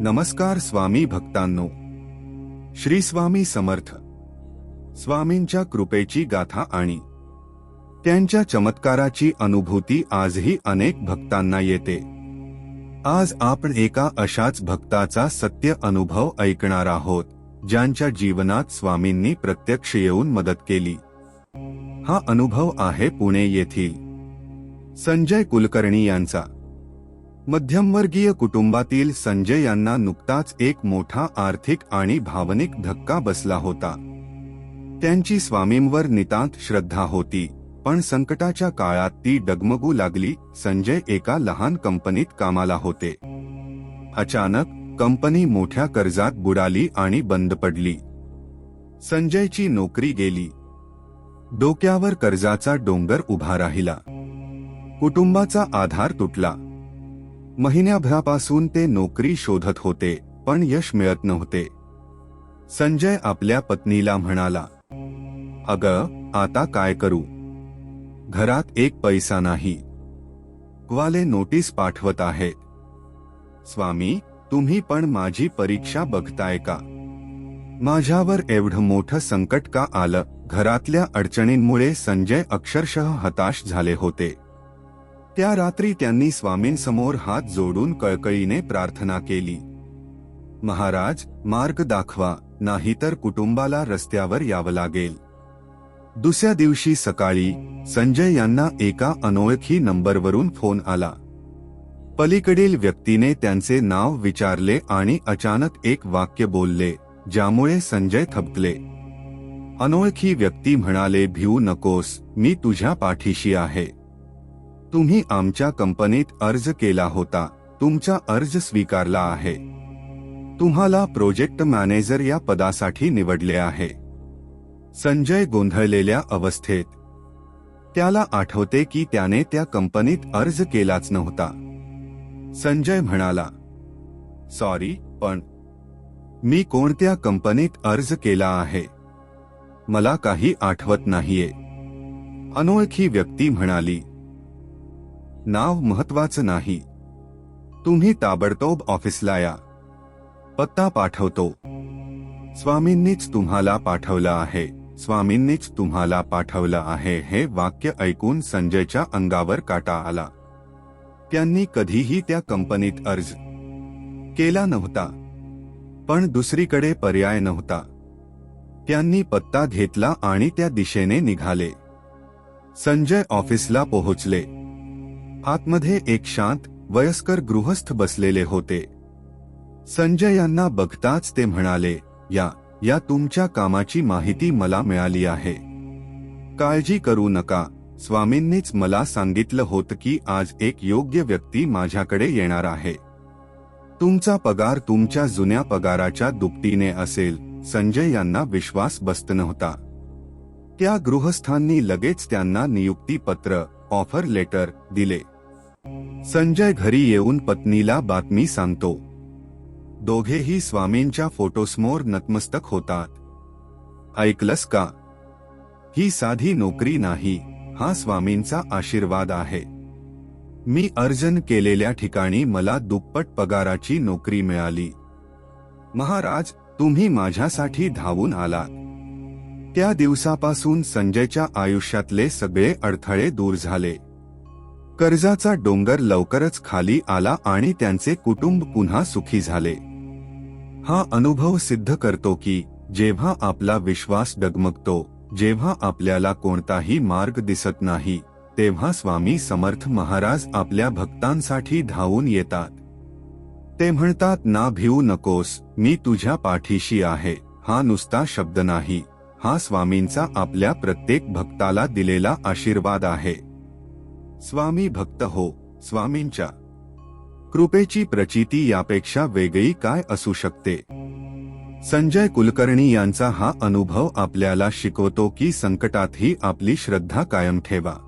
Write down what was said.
नमस्कार स्वामी भक्तांनो. श्री स्वामी समर्थ. स्वामींच्या कृपेची गाथा आणि त्यांच्या चमत्काराची अनुभूती आजही अनेक भक्तांना येते. आज आपण एका अशाच भक्ताचा सत्य अनुभव ऐकणार आहोत ज्यांच्या जीवनात स्वामींनी प्रत्यक्ष येऊन मदत केली. हा अनुभव आहे पुणे येथील संजय कुलकर्णी यांचा. मध्यमवर्गीय कुटुंबातील संजय यांना नुकताच एक मोठा आर्थिक आणि भावनिक धक्का बसला होता. त्यांची स्वामींवर नितांत श्रद्धा होती पण संकटाच्या काळात ती डगमगू लागली संजय एका लहान कंपनीत कामाला होते. अचानक कंपनी मोठ्या कर्जात बुडाली आणि बंद पडली. संजयची नोकरी गेली. डोक्यावर कर्जाचा डोंगर उभा राहिला. कुटुंबाचा आधार तुटला. महिन्याभरापासून ते नोकरी शोधत होते पण यश मिळत नव्हते. संजय आपल्या पत्नीला म्हणाला अग आता काय करू? घरात एक पैसा नाही. वाले नोटीस पाठवत आहे. स्वामी तुम्ही पण माझी परीक्षा बघताय का? माझ्यावर एवढं मोठं संकट का आलं? घरातल्या अडचणींमुळे संजय अक्षरशः हताश झाले होते. त्या रात्री त्यांनी स्वामींसमोर हात जोडून कळकळीने प्रार्थना केली. महाराज मार्ग दाखवा नाहीतर कुटुंबाला रस्त्यावर यावं लागेल. दुसऱ्या दिवशी सकाळी संजय यांना एका अनोळखी नंबरवरून फोन आला. पलीकडील व्यक्तीने त्यांचे नाव विचारले आणि अचानक एक वाक्य बोलले ज्यामुळे संजय थबकले. अनोळखी व्यक्ती म्हणाले भिऊ नकोस मी तुझ्या पाठीशी आहे. तुम्ही आमच्या कंपनीत अर्ज केला होता. तुमचा अर्ज स्वीकारला आहे. तुम्हाला प्रोजेक्ट मॅनेजर या पदासाठी निवडले आहे. संजय गोंधळलेल्या अवस्थेत. त्याला आठवते की त्याने त्या कंपनीत अर्ज केलाच नव्हता. संजय म्हणाला सॉरी पण मी कोणत्या कंपनीत अर्ज केला आहे? मला काही आठवत नाहीये. अनोळखी व्यक्ती म्हणाली नाव महत्वाचं नाही. तुम्ही ताबडतोब ऑफिसला या. पत्ता पाठवतो. स्वामींनीच तुम्हाला पाठवलं आहे. स्वामींनीच तुम्हाला पाठवलं आहे हे वाक्य ऐकून संजयच्या अंगावर काटा आला. त्यांनी कधीही त्या कंपनीत अर्ज केला नव्हता. पण दुसरीकडे पर्याय नव्हता. त्यांनी पत्ता घेतला आणि त्या दिशेने निघाले. संजय ऑफिसला पोहोचले. आतमध्ये एक शांत वयस्कर गृहस्थ बसलेले होते. संजय यांना बघताच ते म्हणाले या या तुमच्या कामाची माहिती मला मिळाली आहे. काळजी करू नका. स्वामींनीच मला सांगितलं होतं की आज एक योग्य व्यक्ती माझ्याकडे येणार आहे. तुमचा पगार तुमच्या जुन्या पगाराच्या दुपटीने असेल. संजय यांना विश्वास बसत नव्हता. त्या गृहस्थांनी लगेच त्यांना नियुक्ती पत्र ऑफर लेटर दिले. संजय घरी येऊन पत्नीला बातमी सांगतो. दोघेही स्वामींच्या फोटोसमोर नतमस्तक होतात. ऐकलस का? ही साधी नोकरी नाही हा स्वामींचा आशीर्वाद आहे. मी अर्जन केलेल्या ठिकाणी मला दुप्पट पगाराची नोकरी मिळाली. महाराज तुम्ही माझ्यासाठी धावून आलात. त्या दिवसापासून संजयच्या आयुष्यातले सगळे अडथळे दूर झाले. कर्जाचा डोंगर लवकरच खाली आला आणि त्यांचे कुटुंब पुन्हा सुखी झाले. हा अनुभव सिद्ध करतो की जेव्हा आपला विश्वास डगमगतो जेव्हा आपल्याला कोणताही मार्ग दिसत नाही तेव्हा स्वामी समर्थ महाराज आपल्या भक्तांसाठी धावून येतात. ते म्हणतात ना भिवू नकोस मी तुझ्या पाठीशी आहे हा नुसता शब्द नाही हा स्वामींचा आपल्या प्रत्येक भक्ताला दिलेला आशीर्वाद आहे. स्वामी भक्त हो स्वामींच्या कृपेची प्रचिती यापेक्षा वेगळी काय असू शकते? संजय कुलकर्णी यांचा हा अनुभव आपल्याला शिकवतो की संकटातही आपली श्रद्धा कायम ठेवा.